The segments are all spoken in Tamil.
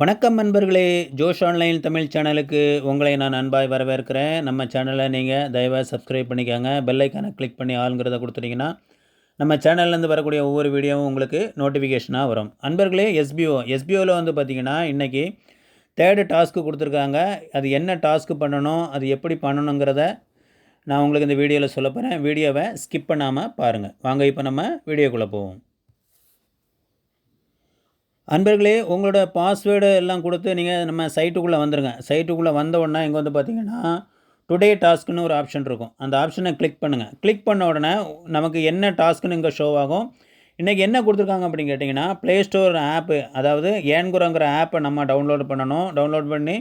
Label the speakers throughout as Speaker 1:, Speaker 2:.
Speaker 1: வணக்கம் நண்பர்களே ஜோஷ் ஆன்லைன் தமிழ் சேனலுக்கு உங்களை நான் அன்பாய் வரவேற்கிறேன். நம்ம சேனலை நீங்கள் தயவாக சப்ஸ்கிரைப் பண்ணிக்கோங்க. பெல்லைக்கானை கிளிக் பண்ணி ஆளுங்கிறத கொடுத்துட்டிங்கன்னா நம்ம சேனல்லேருந்து வரக்கூடிய ஒவ்வொரு வீடியோவும் உங்களுக்கு நோட்டிஃபிகேஷனாக வரும். அன்பர்களே எஸ்பிஓ எஸ்பிஓவில் வந்து பார்த்திங்கன்னா இன்றைக்கி தேர்டு டாஸ்க்கு கொடுத்துருக்காங்க. அது என்ன டாஸ்க்கு பண்ணணும் அது எப்படி பண்ணணுங்கிறத நான் உங்களுக்கு இந்த வீடியோவில் சொல்ல போகிறேன் வீடியோவை ஸ்கிப் பண்ணாமல் பாருங்கள் வாங்க இப்போ நம்ம வீடியோக்குள்ளே போவோம். அன்பர்களே உங்களோட பாஸ்வேர்டு எல்லாம் கொடுத்து நீங்கள் நம்ம சைட்டுக்குள்ளே வந்துடுங்க சைட்டுக்குள்ளே வந்த உடனே இங்கே வந்து பார்த்தீங்கன்னா டுடே டாஸ்க்குன்னு ஒரு ஆப்ஷன் இருக்கும். அந்த ஆப்ஷனை கிளிக் பண்ணுங்கள் கிளிக் பண்ண உடனே நமக்கு என்ன டாஸ்க்குன்னு இங்கே ஷோ ஆகும். இன்றைக்கி என்ன கொடுத்துருக்காங்க அப்படின்னு கேட்டிங்கன்னா ப்ளே ஸ்டோர் ஆப்பு அதாவது ஏன்குரங்கிற ஆப்பை நம்ம டவுன்லோட் பண்ணணும். டவுன்லோட் பண்ணி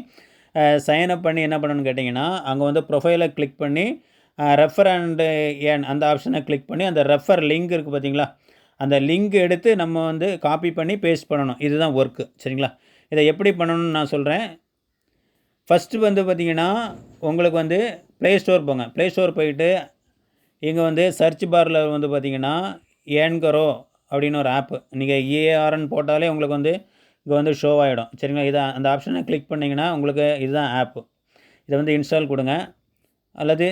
Speaker 1: சைன்அப் பண்ணி என்ன பண்ணணும்னு கேட்டிங்கன்னா அங்கே வந்து ப்ரொஃபைலை கிளிக் பண்ணி ரெஃபர் அண்டு ஏன் அந்த ஆப்ஷனை கிளிக் பண்ணி அந்த ரெஃபர் லிங்க் இருக்குது பார்த்தீங்களா அந்த லிங்க் எடுத்து நம்ம வந்து காப்பி பண்ணி பேஸ்ட் பண்ணணும். இதுதான் ஒர்க்கு சரிங்களா? இதை எப்படி பண்ணணும்னு நான் சொல்கிறேன் ஃபஸ்ட்டு வந்து பார்த்திங்கன்னா உங்களுக்கு வந்து ப்ளே ஸ்டோர் போங்க. ப்ளே ஸ்டோர் போயிட்டு இங்கே வந்து சர்ச் பாரில் வந்து பார்த்திங்கன்னா ஏன்கரோ அப்படின்னு ஒரு ஆப்பு நீங்கள் ஏஆர்என் போட்டாலே உங்களுக்கு வந்து இங்கே வந்து ஷோ ஆகிடும் சரிங்களா? இதை அந்த ஆப்ஷனை கிளிக் பண்ணிங்கன்னா உங்களுக்கு இதுதான் ஆப்பு இதை வந்து இன்ஸ்டால் கொடுங்க. அல்லது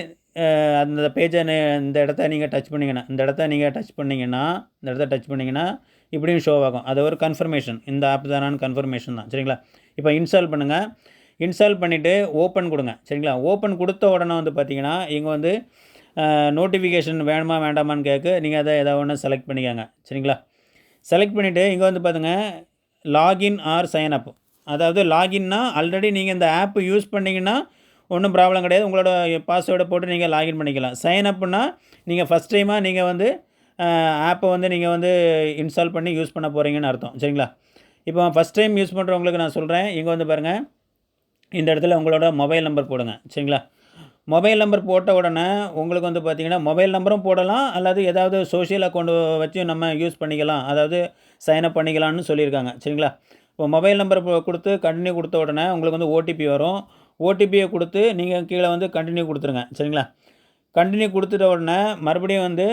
Speaker 1: அந்த பேஜை இந்த இடத்த நீங்கள் டச் பண்ணிங்கன்னா இந்த இடத்த நீங்கள் டச் பண்ணிங்கன்னா இந்த இடத்த டச் பண்ணிங்கன்னா இப்படியும் ஷோ ஆகும். அது ஒரு கன்ஃபர்மேஷன் இந்த ஆப் தானான்னு கன்ஃபர்மேஷன் தான். சரிங்களா? இப்போ இன்ஸ்டால் பண்ணுங்கள் இன்ஸ்டால் பண்ணிவிட்டு ஓப்பன் கொடுங்க. சரிங்களா? ஓப்பன் கொடுத்த உடனே வந்து பார்த்தீங்கன்னா இங்கே வந்து நோட்டிஃபிகேஷன் வேணுமா வேண்டாமான்னு கேட்க நீங்கள் அதை ஏதாவது ஒன்று செலக்ட் பண்ணிக்கோங்க. சரிங்களா? செலக்ட் பண்ணிவிட்டு இங்கே வந்து பார்த்துங்க லாகின் ஆர் சைன் அப் அதாவது லாகின்னா ஆல்ரெடி நீங்கள் இந்த ஆப் யூஸ் பண்ணிங்கன்னா ஒன்றும் ப்ராப்ளம் கிடையாது. உங்களோட பாஸ்வேர்டை போட்டு நீங்கள் லாகின் பண்ணிக்கலாம். சைன் அப்னா நீங்கள் ஃபஸ்ட் டைமாக நீங்கள் வந்து ஆப்பை வந்து நீங்கள் வந்து இன்ஸ்டால் பண்ணி யூஸ் பண்ண போகிறீங்கன்னு அர்த்தம். சரிங்களா? இப்போ ஃபஸ்ட் டைம் யூஸ் பண்ணுறவங்களுக்கு நான் சொல்கிறேன் இங்கே வந்து பாருங்கள் இந்த இடத்துல உங்களோட மொபைல் நம்பர் போடுங்க. சரிங்களா? மொபைல் நம்பர் போட்ட உடனே உங்களுக்கு வந்து பார்த்திங்கன்னா மொபைல் நம்பரும் போடலாம். அல்லது ஏதாவது சோஷியல் அக்கௌண்ட் வச்சு நம்ம யூஸ் பண்ணிக்கலாம். அதாவது சைன்அப் பண்ணிக்கலாம்னு சொல்லியிருக்காங்க. சரிங்களா? இப்போ மொபைல் நம்பர் கொடுத்து கண்டினியூ கொடுத்த உடனே உங்களுக்கு வந்து ஓடிபி வரும். ஓடிபியை கொடுத்து நீங்கள் கீழே வந்து கண்டினியூ கொடுத்துருங்க. சரிங்களா? கண்டினியூ கொடுத்துட்ட உடனே மறுபடியும் வந்து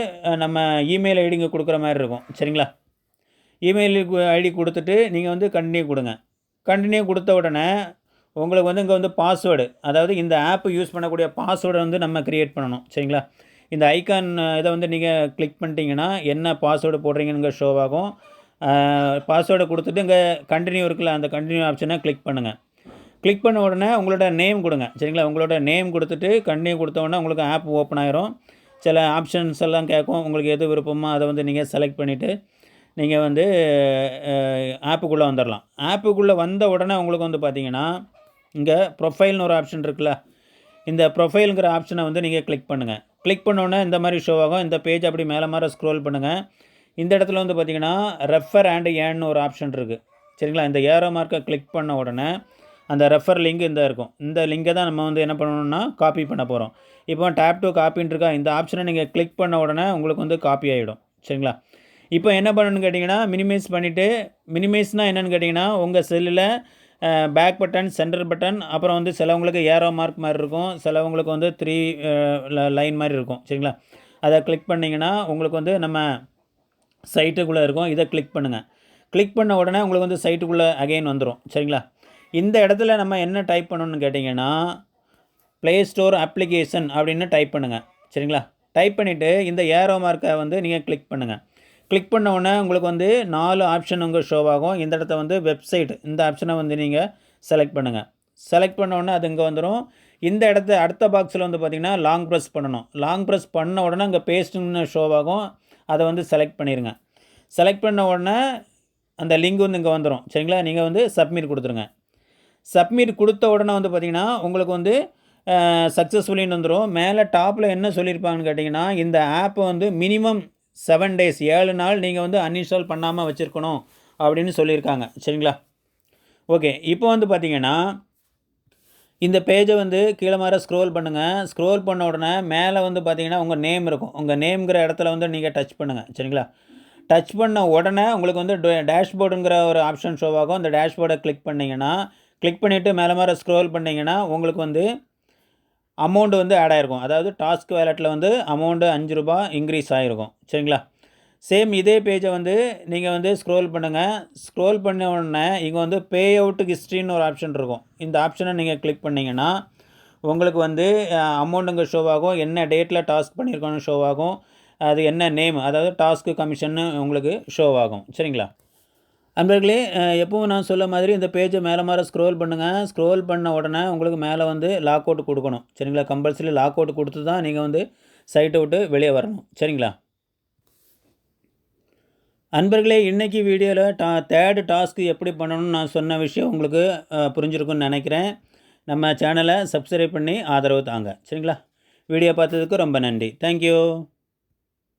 Speaker 1: நம்ம இமெயில் ஐடிங்க கொடுக்குற மாதிரி இருக்கும். சரிங்களா? இமெயில் ஐடி கொடுத்துட்டு நீங்கள் வந்து கண்டினியூ கொடுங்க. கண்டினியூ கொடுத்த உடனே உங்களுக்கு வந்து இங்கே வந்து பாஸ்வேர்டு அதாவது இந்த ஆப் யூஸ் பண்ணக்கூடிய பாஸ்வேர்டை வந்து நம்ம க்ரியேட் பண்ணணும். சரிங்களா? இந்த ஐக்கான் இதை வந்து நீங்கள் கிளிக் பண்ணிட்டீங்கன்னா என்ன பாஸ்வேர்டு போடுறீங்கன்னு ஷோவாகும் பாஸ்வேர்டை கொடுத்துட்டு இங்கே கண்டினியூ இருக்குல்ல அந்த கண்டினியூ ஆப்ஷனை கிளிக் பண்ணுங்கள் கிளிக் பண்ண உடனே உங்களோட நேம் கொடுங்க. சரிங்களா? உங்களோட நேம் கொடுத்துட்டு கண்டினியூ கொடுத்த உடனே உங்களுக்கு ஆப் ஓப்பன் ஆயிரும். சில ஆப்ஷன்ஸ் எல்லாம் கேட்கும். உங்களுக்கு எது விருப்பமோ அதை வந்து நீங்கள் செலக்ட் பண்ணிவிட்டு நீங்கள் வந்து ஆப்புக்குள்ளே வந்துடலாம் ஆப்புக்குள்ளே வந்த உடனே உங்களுக்கு வந்து பார்த்தீங்கன்னா இங்கே ப்ரொஃபைல்னு ஒரு ஆப்ஷன் இருக்குல்ல? இந்த ப்ரொஃபைலுங்கிற ஆப்ஷனை வந்து நீங்கள் கிளிக் பண்ணுங்கள் கிளிக் பண்ணோன்னே இந்த மாதிரி ஷோ ஆகும். இந்த பேஜ் அப்படி மேலே மாதிரி ஸ்க்ரோல் பண்ணுங்கள் இந்த இடத்துல வந்து பார்த்திங்கன்னா ரெஃபர் அண்ட் ஏன்னு ஒரு ஆப்ஷன் இருக்குது சரிங்களா? இந்த ஏரோ மார்க்கை கிளிக் பண்ண உடனே அந்த ரெஃபர் லிங்க் இந்த இருக்கும். இந்த லிங்கை தான் நம்ம வந்து என்ன பண்ணணும்னா காப்பி பண்ண போகிறோம் இப்போ டேப் டு காப்பின்னு இருக்கா இந்த ஆப்ஷனை நீங்கள் கிளிக் பண்ண உடனே உங்களுக்கு வந்து காப்பி ஆகிடும் சரிங்களா? இப்போ என்ன பண்ணணும்னு கேட்டிங்கன்னா மினிமைஸ் பண்ணிவிட்டு மினிமைஸ்னால் என்னென்னு கேட்டிங்கன்னா உங்கள் செல்லில் பேக் பட்டன் சென்டர் பட்டன் அப்புறம் வந்து சிலவங்களுக்கு ஏரோ மார்க் மாதிரி இருக்கும் சிலவங்களுக்கு வந்து த்ரீ லைன் மாதிரி இருக்கும். சரிங்களா? அதை கிளிக் பண்ணிங்கன்னா உங்களுக்கு வந்து நம்ம சைட்டுக்குள்ளே இருக்கும். இதை கிளிக் பண்ணுங்கள் கிளிக் பண்ண உடனே உங்களுக்கு வந்து சைட்டுக்குள்ளே அகெயின் வந்துடும் சரிங்களா? இந்த இடத்துல நம்ம என்ன டைப் பண்ணணும்னு கேட்டிங்கன்னா ப்ளே ஸ்டோர் அப்ளிகேஷன் அப்படின்னு டைப் பண்ணுங்கள் சரிங்களா? டைப் பண்ணிவிட்டு இந்த ஏரோ மார்க்கை வந்து நீங்கள் கிளிக் பண்ணுங்கள் கிளிக் பண்ண உடனே உங்களுக்கு வந்து நாலு ஆப்ஷன் உங்கள் ஷோவாகும் இந்த இடத்த வந்து வெப்சைட் இந்த ஆப்ஷனை வந்து நீங்கள் செலக்ட் பண்ணுங்கள் செலக்ட் பண்ண உடனே அது இங்கே வந்துடும் இந்த இடத்த அடுத்த பாக்ஸில் வந்து பார்த்திங்கன்னா லாங் ப்ரெஸ் பண்ணணும். லாங் ப்ரெஸ் பண்ண உடனே அங்கே பேஸ்ட்டுன்னு ஷோவாகும் அதை வந்து செலக்ட் பண்ணிடுங்க செலக்ட் பண்ண உடனே அந்த லிங்க் வந்து இங்கே வந்துடும் சரிங்களா? நீங்கள் வந்து சப்மிட் கொடுத்துருங்க. சப்மிட் கொடுத்த உடனே வந்து பார்த்திங்கன்னா உங்களுக்கு வந்து சக்ஸஸ்ஃபுல்லின்னு வந்துடும் மேலே டாப்பில் என்ன சொல்லியிருப்பாங்கன்னு கேட்டிங்கன்னா இந்த ஆப்பை வந்து மினிமம் செவன் டேஸ் ஏழு நாள் நீங்கள் வந்து அன்இன்ஸ்டால் பண்ணாமல் வச்சுருக்கணும் அப்படின்னு சொல்லியிருக்காங்க. சரிங்களா? ஓகே இப்போ வந்து பார்த்திங்கன்னா இந்த பேஜை வந்து கீழே மாதிரி ஸ்க்ரோல் பண்ணுங்கள் ஸ்க்ரோல் பண்ண உடனே மேலே வந்து பார்த்திங்கன்னா உங்கள் நேம் இருக்கும். உங்கள் நேம்ங்கிற இடத்துல வந்து நீங்கள் டச் பண்ணுங்கள் சரிங்களா? டச் பண்ண உடனே உங்களுக்கு வந்து டேஷ்போர்டுங்கிற ஒரு ஆப்ஷன் ஷோ ஆகும். அந்த டேஷ்போர்டை கிளிக் பண்ணிங்கன்னா கிளிக் பண்ணிவிட்டு மேலே மேலே ஸ்க்ரோல் பண்ணிங்கன்னா உங்களுக்கு வந்து அமௌண்ட்டு வந்து ஆட் ஆகிருக்கும் அதாவது டாஸ்க் வேலெட்டில் வந்து அமௌண்ட்டு அஞ்சு ரூபா இன்க்ரீஸ் ஆகிருக்கும் சரிங்களா? சேம் இதே பேஜை வந்து நீங்கள் வந்து ஸ்க்ரோல் பண்ணுங்கள் ஸ்க்ரோல் பண்ண உடனே இங்கே வந்து பே அவுட்டு ஹிஸ்ட்ரின்னு ஒரு ஆப்ஷன் இருக்கும். இந்த ஆப்ஷனை நீங்கள் கிளிக் பண்ணிங்கன்னா உங்களுக்கு வந்து அமௌண்ட்டுங்க ஷோ ஆகும். என்ன டேட்டில் டாஸ்க் பண்ணியிருக்கோன்னு ஷோ ஆகும். அது என்ன நேம் அதாவது டாஸ்க்கு கமிஷன்னு உங்களுக்கு ஷோ ஆகும். சரிங்களா? அன்பர்களே எப்பவும் நான் சொல்ல மாதிரி இந்த பேஜை மேலே மாற ஸ்க்ரோல் பண்ணுங்கள் ஸ்க்ரோல் பண்ண உடனே உங்களுக்கு மேலே வந்து லாக் அவுட் கொடுக்கணும். சரிங்களா? கம்பல்சரி லாக் அவுட் கொடுத்து தான் நீங்கள் வந்து சைட்டை விட்டு வெளியே வரணும். சரிங்களா? அன்பர்களே இன்றைக்கி வீடியோவில் டா தேர்டு டாஸ்க்கு எப்படி பண்ணணும்னு நான் சொன்ன விஷயம் உங்களுக்கு அஹ், புரிஞ்சிருக்கும்னு நினைக்கிறேன். நம்ம சேனலை சப்ஸ்கிரைப் பண்ணி ஆதரவு தாங்க. சரிங்களா? வீடியோ பார்த்ததுக்கு ரொம்ப நன்றி. தேங்க்யூ